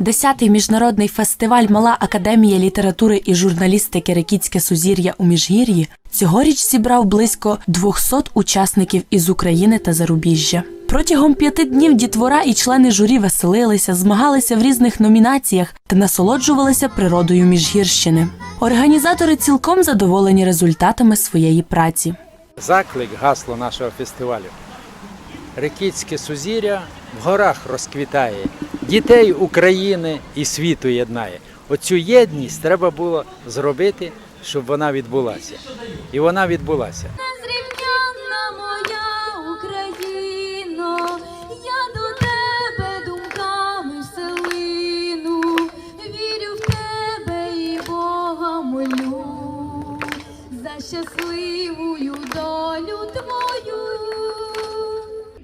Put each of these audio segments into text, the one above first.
Десятий міжнародний фестиваль Мала академія літератури і журналістики Рекітське сузір'я у Міжгір'ї цьогоріч зібрав близько 200 учасників із України та зарубіжжя. Протягом п'яти днів дітвора і члени журі веселилися, змагалися в різних номінаціях та насолоджувалися природою Міжгірщини. Організатори цілком задоволені результатами своєї праці. Заклик, гасло нашого фестивалю. Рекітське сузір'я в горах розквітає, дітей України і світу єднає. Оцю єдність треба було зробити, щоб вона відбулася. І вона відбулася. Щасливую долю твою.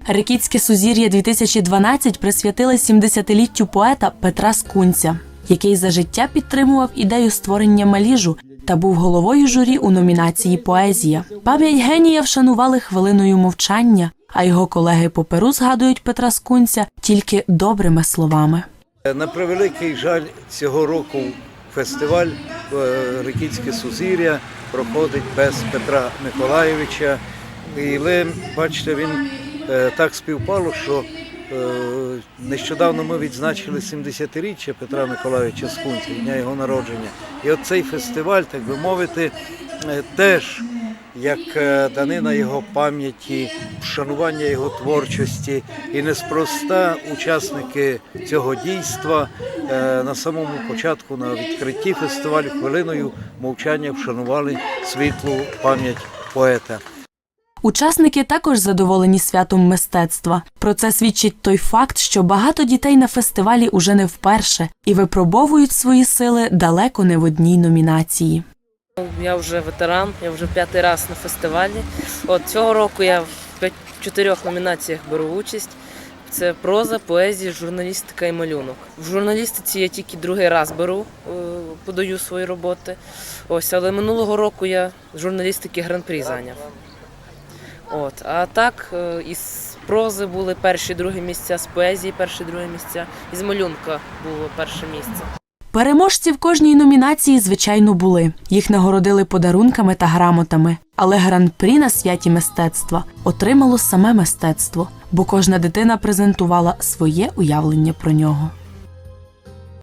Рекітське сузір'я 2012 присвятили 70-літтю поета Петра Скунця, який за життя підтримував ідею створення маліжу та був головою журі у номінації Поезія. Пам'ять генія вшанували хвилиною мовчання, а його колеги по перу згадують Петра Скунця тільки добрими словами. На превеликий жаль, цього року фестиваль е, Рекітське Сузір'я проходить без Петра Миколаєвича. І бачите, він так співпало, що е, нещодавно ми відзначили 70-річчя Петра Миколаєвича Скунця, дня його народження. І от цей фестиваль, так би мовити, е, теж як е, данина його пам'яті, вшанування його творчості. І неспроста учасники цього дійства е, на самому початку, на відкритті фестивалю, хвилиною мовчання вшанували світлу пам'ять поета. Учасники також задоволені святом мистецтва. Про це свідчить той факт, що багато дітей на фестивалі уже не вперше і випробовують свої сили далеко не в одній номінації. Я вже ветеран, я вже п'ятий раз на фестивалі. От цього року я в чотирьох номінаціях беру участь. Це проза, поезія, журналістика і малюнок. В журналістиці я тільки другий раз беру, е, подаю свої роботи. Ось, але минулого року я журналістики гран-прі зайняв. От, а так, е, із прози були перші другі місця, з поезії перші другі місця, із малюнка було перше місце. Переможці в кожній номінації, звичайно, були. Їх нагородили подарунками та грамотами. Але гран-прі на святі мистецтва отримало саме мистецтво, бо кожна дитина презентувала своє уявлення про нього.